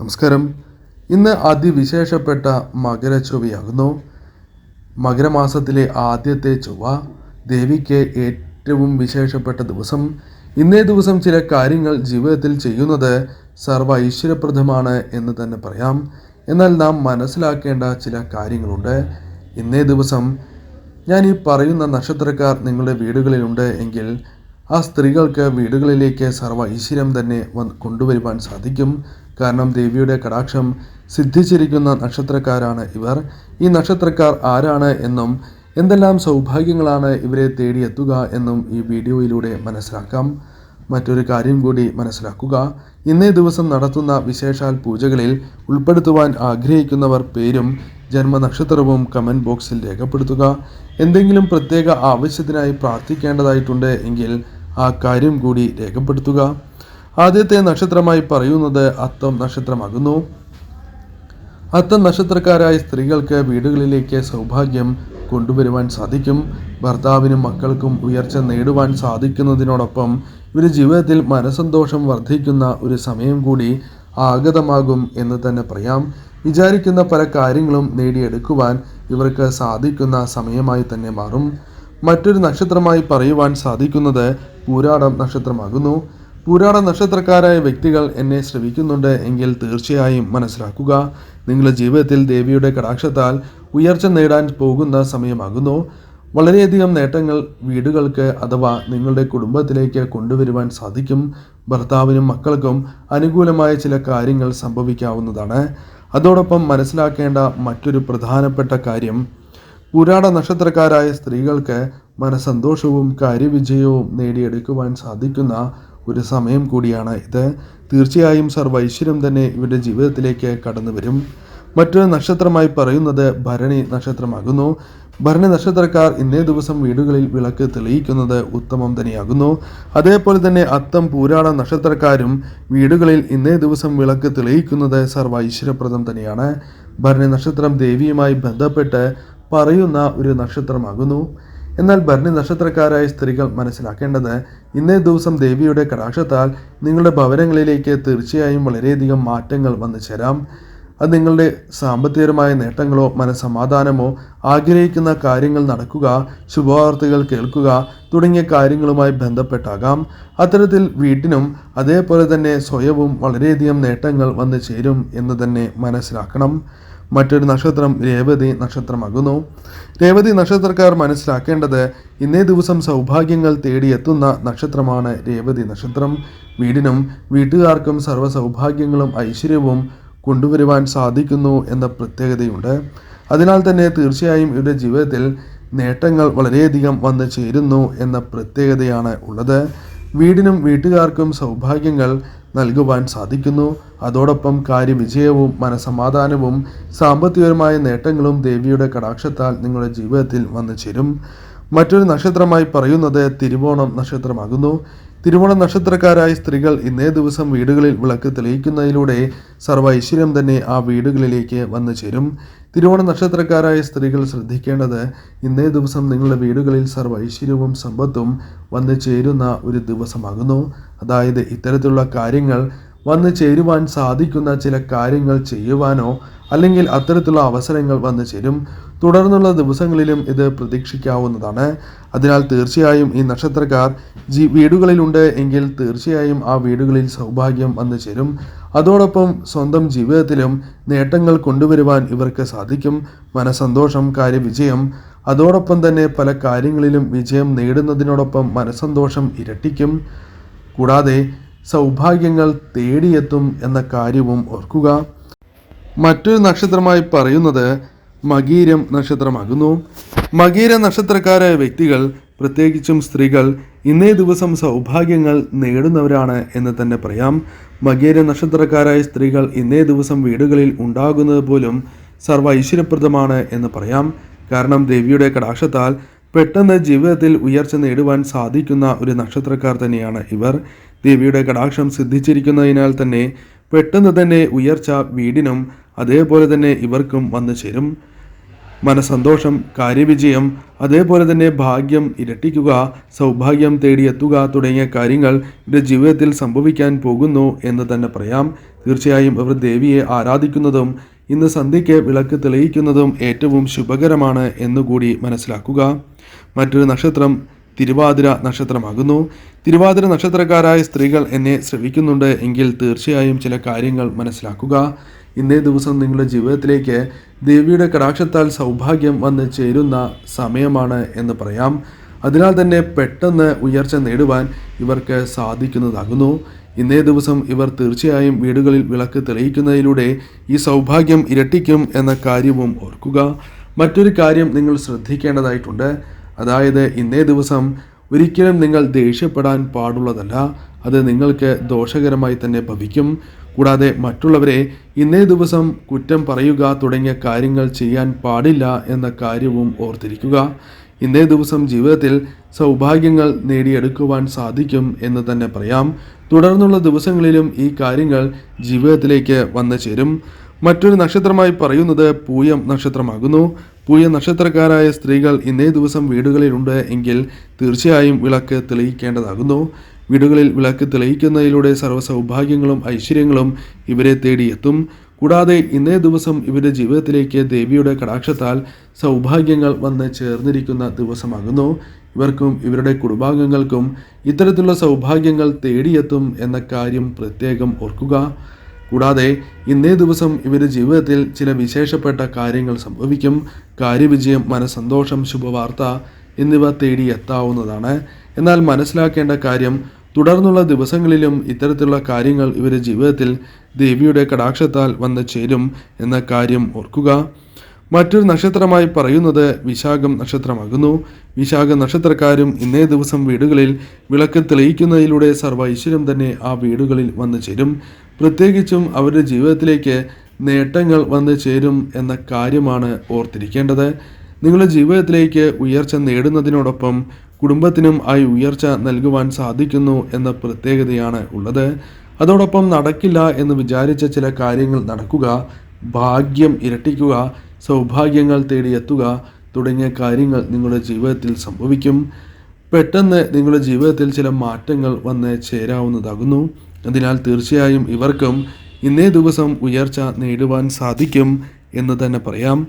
നമസ്കാരം. ഇന്ന് അതിവിശേഷപ്പെട്ട മകരച്ചൊവ്വയാകുന്നു മകരമാസത്തിലെ ആദ്യത്തെ ചൊവ്വ ദേവിക്ക് ഏറ്റവും വിശേഷപ്പെട്ട ദിവസം. ഇന്നേ ദിവസം ചില കാര്യങ്ങൾ ജീവിതത്തിൽ ചെയ്യുന്നത് സർവ ഐശ്വര്യപ്രദമാണ് എന്ന് തന്നെ പറയാം. എന്നാൽ നാം മനസ്സിലാക്കേണ്ട ചില കാര്യങ്ങളുണ്ട്. ഇന്നേ ദിവസം ഞാൻ ഈ പറയുന്ന നക്ഷത്രക്കാർ നിങ്ങളുടെ വീടുകളിലുണ്ട് എങ്കിൽ ആ സ്ത്രീകൾക്ക് വീടുകളിലേക്ക് സർവ ഐശ്വര്യം തന്നെ കൊണ്ടുവരുവാൻ സാധിക്കും. കാരണം ദേവിയുടെ കടാക്ഷം സിദ്ധിച്ചിരിക്കുന്ന നക്ഷത്രക്കാരാണ് ഇവർ. ഈ നക്ഷത്രക്കാർ ആരാണ് എന്നും എന്തെല്ലാം സൗഭാഗ്യങ്ങളാണ് ഇവരെ തേടിയെത്തുക എന്നും ഈ വീഡിയോയിലൂടെ മനസ്സിലാക്കാം. മറ്റൊരു കാര്യം കൂടി മനസ്സിലാക്കുക. ഇന്നേ ദിവസം നടത്തുന്ന വിശേഷാൽ പൂജകളിൽ ഉൾപ്പെടുത്തുവാൻ ആഗ്രഹിക്കുന്നവർ പേരും ജന്മനക്ഷത്രവും കമന്റ് ബോക്സിൽ രേഖപ്പെടുത്തുക. എന്തെങ്കിലും പ്രത്യേക ആവശ്യത്തിനായി പ്രാർത്ഥിക്കേണ്ടതായിട്ടുണ്ട് എങ്കിൽ ആ കാര്യം കൂടി രേഖപ്പെടുത്തുക. ആദ്യത്തെ നക്ഷത്രമായി പറയുന്നത് അത്തം നക്ഷത്രമാകുന്നു. അത്തം നക്ഷത്രക്കാരായ സ്ത്രീകൾക്ക് വീടുകളിലേക്ക് സൗഭാഗ്യം കൊണ്ടുവരുവാൻ സാധിക്കും. ഭർത്താവിനും മക്കൾക്കും ഉയർച്ച നേടുവാൻ സാധിക്കുന്നതിനോടൊപ്പം ഇവരുടെ ജീവിതത്തിൽ മനസന്തോഷം വർദ്ധിക്കുന്ന ഒരു സമയം കൂടി ആഗതമാകും എന്ന് തന്നെ പറയാം. വിചാരിക്കുന്ന പല കാര്യങ്ങളും നേടിയെടുക്കുവാൻ ഇവർക്ക് സാധിക്കുന്ന സമയമായി തന്നെ മാറും. മറ്റൊരു നക്ഷത്രമായി പറയുവാൻ സാധിക്കുന്നത് പൂരാടം നക്ഷത്രമാകുന്നു. പൂരാട നക്ഷത്രക്കാരായ വ്യക്തികൾ എന്നെ ശ്രമിക്കുന്നുണ്ട് എങ്കിൽ തീർച്ചയായും മനസ്സിലാക്കുക. നിങ്ങളുടെ ജീവിതത്തിൽ ദേവിയുടെ കടാക്ഷത്താൽ ഉയർച്ച നേടാൻ പോകുന്ന സമയമാകുന്നു. വളരെയധികം നേട്ടങ്ങൾ വീടുകൾക്ക് അഥവാ നിങ്ങളുടെ കുടുംബത്തിലേക്ക് കൊണ്ടുവരുവാൻ സാധിക്കും. ഭർത്താവിനും മക്കൾക്കും അനുകൂലമായ ചില കാര്യങ്ങൾ സംഭവിക്കാവുന്നതാണ്. അതോടൊപ്പം മനസ്സിലാക്കേണ്ട മറ്റൊരു പ്രധാനപ്പെട്ട കാര്യം പുരാണ നക്ഷത്രക്കാരായ സ്ത്രീകൾക്ക് മനസന്തോഷവും കാര്യവിജയവും നേടിയെടുക്കുവാൻ സാധിക്കുന്ന ഒരു സമയം കൂടിയാണ്. ഇത് തീർച്ചയായും സർ വൈശ്വര്യം തന്നെ ഇവരുടെ ജീവിതത്തിലേക്ക് കടന്നു വരും. മറ്റൊരു നക്ഷത്രമായി പറയുന്നത് ഭരണി നക്ഷത്രമാകുന്നു. ഭരണി നക്ഷത്രക്കാർ ഇന്നേ ദിവസം വീടുകളിൽ വിളക്ക് തെളിയിക്കുന്നത് ഉത്തമം തന്നെയാകുന്നു. അതേപോലെ തന്നെ അത്തം പൂരാട നക്ഷത്രക്കാരും വീടുകളിൽ ഇന്നേ ദിവസം വിളക്ക് തെളിയിക്കുന്നത് സർവ ഐശ്വര്യപ്രദം തന്നെയാണ്. ഭരണി നക്ഷത്രം ദേവിയുമായി ബന്ധപ്പെട്ട് പറയുന്ന ഒരു നക്ഷത്രമാകുന്നു. എന്നാൽ ഭരണി നക്ഷത്രക്കാരായ സ്ത്രീകൾ മനസ്സിലാക്കേണ്ടത് ഇന്നേ ദിവസം ദേവിയുടെ കടാക്ഷത്താൽ നിങ്ങളുടെ ഭവനങ്ങളിലേക്ക് തീർച്ചയായും വളരെയധികം മാറ്റങ്ങൾ വന്നു ചേരാം. അത് നിങ്ങളുടെ സാമ്പത്തികപരമായ നേട്ടങ്ങളോ മനസമാധാനമോ ആഗ്രഹിക്കുന്ന കാര്യങ്ങൾ നടക്കുക ശുഭവാർത്തകൾ കേൾക്കുക തുടങ്ങിയ കാര്യങ്ങളുമായി ബന്ധപ്പെട്ടാകാം. അത്തരത്തിൽ വീട്ടിനും അതേപോലെ തന്നെ സ്വയവും വളരെയധികം നേട്ടങ്ങൾ വന്നു ചേരും എന്ന് തന്നെ മനസ്സിലാക്കണം. മറ്റൊരു നക്ഷത്രം രേവതി നക്ഷത്രമാകുന്നു. രേവതി നക്ഷത്രക്കാർ മനസ്സിലാക്കേണ്ടത് ഇന്നേ ദിവസം സൗഭാഗ്യങ്ങൾ തേടിയെത്തുന്ന നക്ഷത്രമാണ് രേവതി നക്ഷത്രം. വീടിനും വീട്ടുകാർക്കും സർവ സൗഭാഗ്യങ്ങളും ഐശ്വര്യവും കൊണ്ടുവരുവാൻ സാധിക്കുന്നു എന്ന പ്രത്യേകതയുണ്ട്. അതിനാൽ തന്നെ തീർച്ചയായും ഇവരുടെ ജീവിതത്തിൽ നേട്ടങ്ങൾ വളരെയധികം വന്നു ചേരുന്നു എന്ന പ്രത്യേകതയാണ് ഉള്ളത്. വീടിനും വീട്ടുകാർക്കും സൗഭാഗ്യങ്ങൾ നൽകുവാൻ സാധിക്കുന്നു. അതോടൊപ്പം കാര്യവിജയവും മനസമാധാനവും സാമ്പത്തികപരമായ നേട്ടങ്ങളും ദേവിയുടെ കടാക്ഷത്താൽ നിങ്ങളുടെ ജീവിതത്തിൽ വന്നു ചേരും മറ്റൊരു നക്ഷത്രമായി പറയുന്നത് തിരുവോണം നക്ഷത്രമാകുന്നു. തിരുവോണം നക്ഷത്രക്കാരായ സ്ത്രീകൾ ഇന്നേ ദിവസം വീടുകളിൽ വിളക്ക് തെളിയിക്കുന്നതിലൂടെ സർവ ഐശ്വര്യം തന്നെ ആ വീടുകളിലേക്ക് വന്നു ചേരും. തിരുവോണ നക്ഷത്രക്കാരായ സ്ത്രീകൾ ശ്രദ്ധിക്കേണ്ടത് ഇന്നേ ദിവസം നിങ്ങളുടെ വീടുകളിൽ സർവ ഐശ്വര്യവും സമ്പത്തും വന്നു ചേരുന്ന ഒരു ദിവസമാകുന്നു. അതായത് ഇത്തരത്തിലുള്ള കാര്യങ്ങൾ വന്നു ചേരുവാൻ സാധിക്കുന്ന ചില കാര്യങ്ങൾ ചെയ്യുവാനോ അല്ലെങ്കിൽ അത്തരത്തിലുള്ള അവസരങ്ങൾ വന്നു ചേരും. തുടർന്നുള്ള ദിവസങ്ങളിലും ഇത് പ്രതീക്ഷിക്കാവുന്നതാണ്. അതിനാൽ തീർച്ചയായും ഈ നക്ഷത്രക്കാർ ജി വീടുകളിലുണ്ട് എങ്കിൽ തീർച്ചയായും ആ വീടുകളിൽ സൗഭാഗ്യം വന്നു ചേരും. അതോടൊപ്പം സ്വന്തം ജീവിതത്തിലും നേട്ടങ്ങൾ കൊണ്ടുവരുവാൻ ഇവർക്ക് സാധിക്കും. മനസന്തോഷം കാര്യവിജയം. അതോടൊപ്പം തന്നെ പല കാര്യങ്ങളിലും വിജയം നേടുന്നതിനോടൊപ്പം മനസന്തോഷം ഇരട്ടിക്കും. കൂടാതെ സൗഭാഗ്യങ്ങൾ തേടിയെത്തും എന്ന കാര്യവും ഓർക്കുക. മറ്റൊരു നക്ഷത്രമായി പറയുന്നത് മകീരം നക്ഷത്രമാകുന്നു. മകീര നക്ഷത്രക്കാരായ വ്യക്തികൾ പ്രത്യേകിച്ചും സ്ത്രീകൾ ഇന്നേ ദിവസം സൗഭാഗ്യങ്ങൾ നേടുന്നവരാണ് എന്ന് തന്നെ പറയാം. മകീര നക്ഷത്രക്കാരായ സ്ത്രീകൾ ഇന്നേ ദിവസം വീടുകളിൽ ഉണ്ടാകുന്നത് പോലും സർവ ഐശ്വര്യപ്രദമാണ് എന്ന് പറയാം. കാരണം ദേവിയുടെ കടാക്ഷത്താൽ പെട്ടെന്ന് ജീവിതത്തിൽ ഉയർച്ച നേടുവാൻ സാധിക്കുന്ന ഒരു നക്ഷത്രക്കാർ തന്നെയാണ് ഇവർ. ദേവിയുടെ കടാക്ഷം സിദ്ധിച്ചിരിക്കുന്നതിനാൽ തന്നെ പെട്ടെന്ന് തന്നെ ഉയർച്ച വീടിനും അതേപോലെ തന്നെ ഇവർക്കും വന്നു ചേരും. മനസന്തോഷം കാര്യവിജയം അതേപോലെ തന്നെ ഭാഗ്യം ഇരട്ടിക്കുക സൗഭാഗ്യം തേടിയെത്തുക തുടങ്ങിയ കാര്യങ്ങൾ ഇവരുടെ ജീവിതത്തിൽ സംഭവിക്കാൻ പോകുന്നു എന്ന് തന്നെ പറയാം. തീർച്ചയായും ഇവർ ദേവിയെ ആരാധിക്കുന്നതും ഇന്ന് സന്ധ്യയ്ക്ക് വിളക്ക് തെളിയിക്കുന്നതും ഏറ്റവും ശുഭകരമാണ് എന്നുകൂടി മനസ്സിലാക്കുക. മറ്റൊരു നക്ഷത്രം തിരുവാതിര നക്ഷത്രമാകുന്നു. തിരുവാതിര നക്ഷത്രക്കാരായ സ്ത്രീകൾ എന്നെ ശ്രവിക്കുന്നുണ്ട് എങ്കിൽ തീർച്ചയായും ചില കാര്യങ്ങൾ മനസ്സിലാക്കുക. ഇന്നേ ദിവസം നിങ്ങളുടെ ജീവിതത്തിലേക്ക് ദേവിയുടെ കടാക്ഷത്താൽ സൗഭാഗ്യം വന്ന് ചേരുന്ന സമയമാണ് എന്ന് പറയാം. അതിനാൽ തന്നെ പെട്ടെന്ന് ഉയർച്ച നേടുവാൻ ഇവർക്ക് സാധിക്കുന്നതാകുന്നു. ഇന്നേ ദിവസം ഇവർ തീർച്ചയായും വീടുകളിൽ വിളക്ക് തെളിയിക്കുന്നതിലൂടെ ഈ സൗഭാഗ്യം ഇരട്ടിക്കും എന്ന കാര്യവും ഓർക്കുക. മറ്റൊരു കാര്യം നിങ്ങൾ ശ്രദ്ധിക്കേണ്ടതായിട്ടുണ്ട്. അതായത് ഇന്നേ ദിവസം ഒരിക്കലും നിങ്ങൾ ദേഷ്യപ്പെടാൻ പാടുള്ളതല്ല അത് നിങ്ങൾക്ക് ദോഷകരമായി തന്നെ ഭവിക്കും. കൂടാതെ മറ്റുള്ളവരെ ഇന്നേ ദിവസം കുറ്റം പറയുക തുടങ്ങിയ കാര്യങ്ങൾ ചെയ്യാൻ പാടില്ല എന്ന കാര്യവും ഓർത്തിരിക്കുക. ഇന്നേ ദിവസം ജീവിതത്തിൽ സൗഭാഗ്യങ്ങൾ നേടിയെടുക്കുവാൻ സാധിക്കും എന്ന് തന്നെ പറയാം. തുടർന്നുള്ള ദിവസങ്ങളിലും ഈ കാര്യങ്ങൾ ജീവിതത്തിലേക്ക് വന്നു ചേരും. മറ്റൊരു നക്ഷത്രമായി പറയുന്നത് പൂയം നക്ഷത്രമാകുന്നു. പൂയം നക്ഷത്രക്കാരായ സ്ത്രീകൾ ഇന്നേ ദിവസം വീടുകളിലുണ്ട് എങ്കിൽ തീർച്ചയായും വിളക്ക് തെളിയിക്കേണ്ടതാകുന്നു. വീടുകളിൽ വിളക്ക് തെളിയിക്കുന്നതിലൂടെ സർവ സൗഭാഗ്യങ്ങളും ഐശ്വര്യങ്ങളും ഇവരെ തേടിയെത്തും. കൂടാതെ ഇന്നേ ദിവസം ഇവരുടെ ജീവിതത്തിലേക്ക് ദേവിയുടെ കടാക്ഷത്താൽ സൗഭാഗ്യങ്ങൾ വന്ന് ചേർന്നിരിക്കുന്ന ദിവസമാകുന്നു. ഇവർക്കും ഇവരുടെ കുടുംബാംഗങ്ങൾക്കും ഇത്തരത്തിലുള്ള സൗഭാഗ്യങ്ങൾ തേടിയെത്തും എന്ന കാര്യം പ്രത്യേകം ഓർക്കുക. കൂടാതെ ഇന്നേ ദിവസം ഇവരുടെ ജീവിതത്തിൽ ചില വിശേഷപ്പെട്ട കാര്യങ്ങൾ സംഭവിക്കും. കാര്യവിജയം മനസ്സന്തോഷം ശുഭവാർത്ത എന്നിവ തേടി എത്താവുന്നതാണ്. എന്നാൽ മനസ്സിലാക്കേണ്ട കാര്യം തുടർന്നുള്ള ദിവസങ്ങളിലും ഇത്തരത്തിലുള്ള കാര്യങ്ങൾ ഇവരുടെ ജീവിതത്തിൽ ദേവിയുടെ കടാക്ഷത്താൽ വന്ന് ചേരും എന്ന കാര്യം ഓർക്കുക. മറ്റൊരു നക്ഷത്രമായി പറയുന്നത് വിശാഖം നക്ഷത്രമാകുന്നു. വിശാഖ നക്ഷത്രക്കാരും ഇന്നേ ദിവസം വീടുകളിൽ വിളക്ക് തെളിയിക്കുന്നതിലൂടെ സർവ ഐശ്വര്യം തന്നെ ആ വീടുകളിൽ വന്നു ചേരും. പ്രത്യേകിച്ചും അവരുടെ ജീവിതത്തിലേക്ക് നേട്ടങ്ങൾ വന്നു ചേരും എന്ന കാര്യമാണ് ഓർത്തിരിക്കേണ്ടത്. നിങ്ങളുടെ ജീവിതത്തിലേക്ക് ഉയർച്ച നേടുന്നതിനോടൊപ്പം കുടുംബത്തിനും ആയി ഉയർച്ച നൽകുവാൻ സാധിക്കുന്നു എന്ന പ്രത്യേകതയാണ് ഉള്ളത്. അതോടൊപ്പം നടക്കില്ല എന്ന് വിചാരിച്ച ചില കാര്യങ്ങൾ നടക്കുക ഭാഗ്യം ഇരട്ടിക്കുക സൗഭാഗ്യങ്ങൾ തേടിയെത്തുക തുടങ്ങിയ കാര്യങ്ങൾ നിങ്ങളുടെ ജീവിതത്തിൽ സംഭവിക്കും. പെട്ടെന്ന് നിങ്ങളുടെ ജീവിതത്തിൽ ചില മാറ്റങ്ങൾ വന്ന് ചേരാവുന്നതാകുന്നു. അതിനാൽ തീർച്ചയായും ഇവർക്കും ഇന്നേ ദിവസം ഉയർച്ച നേടുവാൻ സാധിക്കും എന്ന് തന്നെ പറയാം.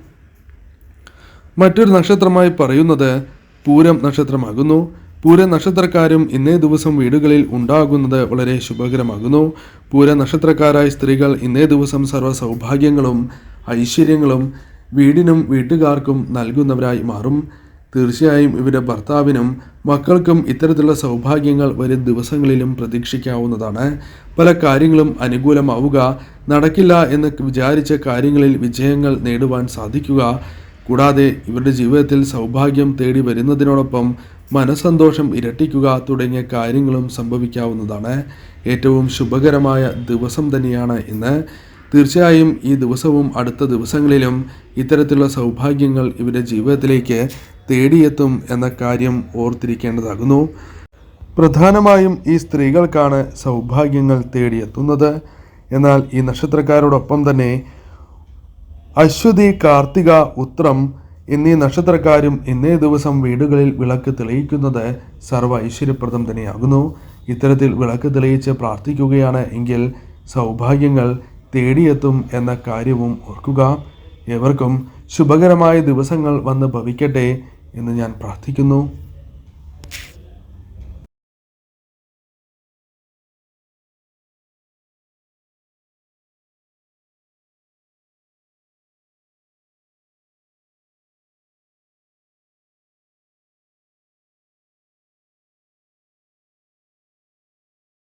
മറ്റൊരു നക്ഷത്രമായി പറയുന്നത് പൂരം നക്ഷത്രമാകുന്നു. പൂരം നക്ഷത്രക്കാരും ഇന്നേ ദിവസം വീടുകളിൽ ഉണ്ടാകുന്നത് വളരെ ശുഭകരമാകുന്നു. പൂര നക്ഷത്രക്കാരായ സ്ത്രീകൾ ഇന്നേ ദിവസം സർവ സൗഭാഗ്യങ്ങളും ഐശ്വര്യങ്ങളും വീടിനും വീട്ടുകാർക്കും നൽകുന്നവരായി മാറും. തീർച്ചയായും ഇവരുടെ ഭർത്താവിനും മക്കൾക്കും ഇത്തരത്തിലുള്ള സൗഭാഗ്യങ്ങൾ വരും ദിവസങ്ങളിലും പ്രതീക്ഷിക്കാവുന്നതാണ്. പല കാര്യങ്ങളും അനുകൂലമാവുക നടക്കില്ല എന്ന് വിചാരിച്ച കാര്യങ്ങളിൽ വിജയങ്ങൾ നേടുവാൻ സാധിക്കുക. കൂടാതെ ഇവരുടെ ജീവിതത്തിൽ സൗഭാഗ്യം തേടി വരുന്നതിനോടൊപ്പം മനസന്തോഷം ഇരട്ടിക്കുക തുടങ്ങിയ കാര്യങ്ങളും സംഭവിക്കാവുന്നതാണ്. ഏറ്റവും ശുഭകരമായ ദിവസം തന്നെയാണ് ഇന്ന്. തീർച്ചയായും ഈ ദിവസവും അടുത്ത ദിവസങ്ങളിലും ഇത്തരത്തിലുള്ള സൗഭാഗ്യങ്ങൾ ഇവരുടെ ജീവിതത്തിലേക്ക് തേടിയെത്തും എന്ന കാര്യം ഓർത്തിരിക്കേണ്ടതാകുന്നു. പ്രധാനമായും ഈ സ്ത്രീകൾക്കാണ് സൗഭാഗ്യങ്ങൾ തേടിയെത്തുന്നത്. എന്നാൽ ഈ നക്ഷത്രക്കാരോടൊപ്പം തന്നെ അശ്വതി കാർത്തിക ഉത്രം എന്നീ നക്ഷത്രക്കാരും ഇന്നേ ദിവസം വീടുകളിൽ വിളക്ക് തെളിയിക്കുന്നത് സർവ ഐശ്വര്യപ്രദം തന്നെയാകുന്നു. ഇത്തരത്തിൽ വിളക്ക് തെളിയിച്ച് പ്രാർത്ഥിക്കുകയാണ് എങ്കിൽ സൗഭാഗ്യങ്ങൾ തേടിയെത്തും എന്ന കാര്യവും ഓർക്കുക. എവർക്കും ശുഭകരമായ ദിവസങ്ങൾ വന്ന് ഭവിക്കട്ടെ എന്ന് ഞാൻ പ്രാർത്ഥിക്കുന്നു.